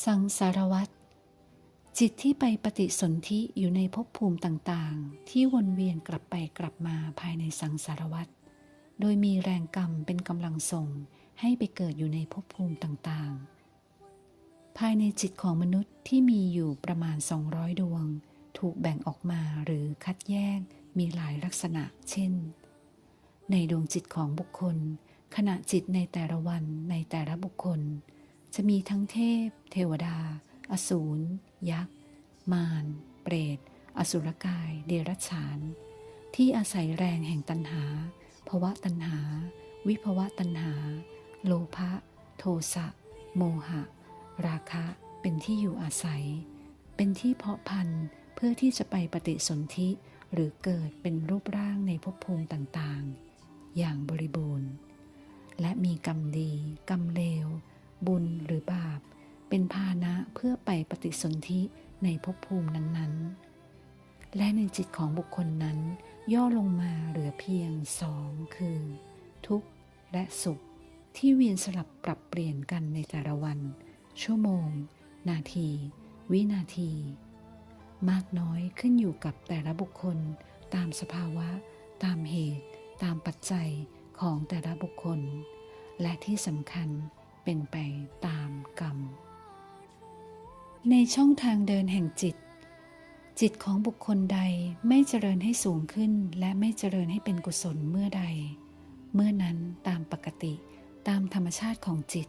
สังสารวัตรจิตที่ไปปฏิสนธิอยู่ในภพภูมิต่างๆ ที่วนเวียนกลับไปกลับมาภายในสังสารวัตรโดยมีแรงกรรมเป็นกำลังส่งให้ไปเกิดอยู่ในภพภูมิต่างๆ ภายในจิตของมนุษย์ที่มีอยู่ประมาณ 200 ดวง ถูกแบ่งออกมาหรือคัดแยกมีหลายลักษณะ เช่น ในดวงจิตของบุคคล ขณะจิตในแต่ละวันในแต่ละบุคคล จะมีทั้งเทพ เทวดา อสูร ยักษ์ มาร เปรต อสุรกาย เดรัจฉาน ที่อาศัยแรงแห่งตัณหา ภวะตัณหา วิภวะตัณหา โลภะ โทสะ โมหะ ราคะ เป็นที่อยู่อาศัย เป็นที่เพาะพันธุ์เพื่อที่จะไปปฏิสนธิหรือเกิดเป็นรูปร่างในภพภูมิต่างๆ อย่างบริบูรณ์ และมีกรรมดี กรรมเลว บุญหรือบาป เป็นพาหนะเพื่อไปปฏิสนธิในภพภูมินั้นๆ และในจิตของบุคคลนั้น ย่อลงมาเหลือเพียงสองคือ ทุกข์และสุข ที่เวียนสลับปรับเปลี่ยนกันในแต่ละวัน ชั่วโมง นาที วินาที มากน้อยขึ้นอยู่กับแต่ละบุคคลตามสภาวะ ตามเหตุ ตามปัจจัยของแต่ละบุคคล และที่สำคัญ เป็นไปตามกรรม ในช่องทางเดินแห่งจิต จิตของบุคคลใดไม่เจริญให้สูงขึ้น และไม่เจริญให้เป็นกุศลเมื่อใด เมื่อนั้นตามปกติตามธรรมชาติของจิต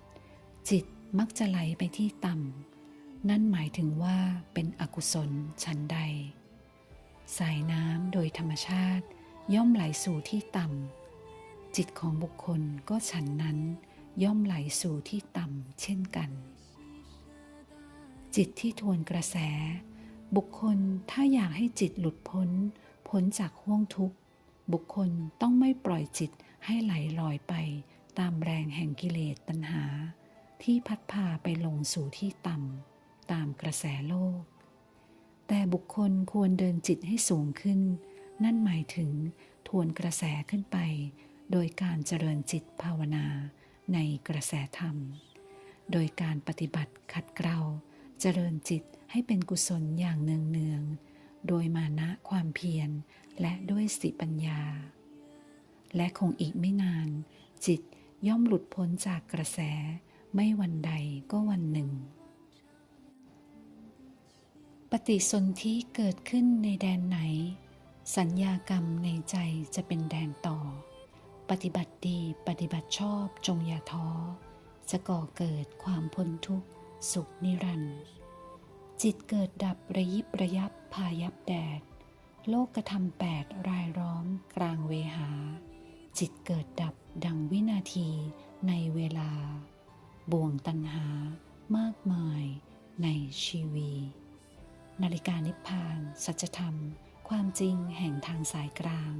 จิตมักจะไหลไปที่ต่ำ นั่นหมายถึงว่าเป็นอกุศลชั้นใด สายน้ำโดยธรรมชาติย่อมไหลสู่ที่ต่ำจิตของบุคคลก็ฉันนั้น ย่อมไหลสู่ที่ต่ำเช่นกัน จิตที่ทวนกระแส บุคคลถ้าอยากให้จิตหลุดพ้น พ้นจากห่วงทุกข์ บุคคลต้องไม่ปล่อยจิตให้ไหลลอยไปตามแรงแห่งกิเลสตัณหา ที่พัดพาไปลงสู่ที่ต่ำตามกระแสโลก แต่บุคคลควรเดินจิตให้สูงขึ้น นั่นหมายถึงทวนกระแสขึ้นไป โดยการเจริญจิตภาวนา ในกระแสธรรม โดยการปฏิบัติขัดเกลาเจริญจิตให้เป็นกุศลอย่างเนืองเนืองๆโดยมานะความเพียรและด้วยสติปัญญา และคงอีกไม่นาน จิตย่อมหลุดพ้นจากกระแสไม่วันใดก็วันหนึ่ง ปฏิสนธิเกิดขึ้นในแดนไหน สัญญากรรมในใจจะเป็นแดนต่อ ปฏิบัติดีปฏิบัติชอบจงอย่าท้อจะก่อเกิดความพ้นทุกข์สุขนิรันดร์จิตเกิดดับระยิบระยับพายับแดด โลกกระทำแปดรายล้อมกลางเวหา จิตเกิดดับดังวินาทีในเวลา บ่วงตัณหามากมายในชีวี นาฬิกานิพพาน สัจธรรม ความจริงแห่งทางสายกลาง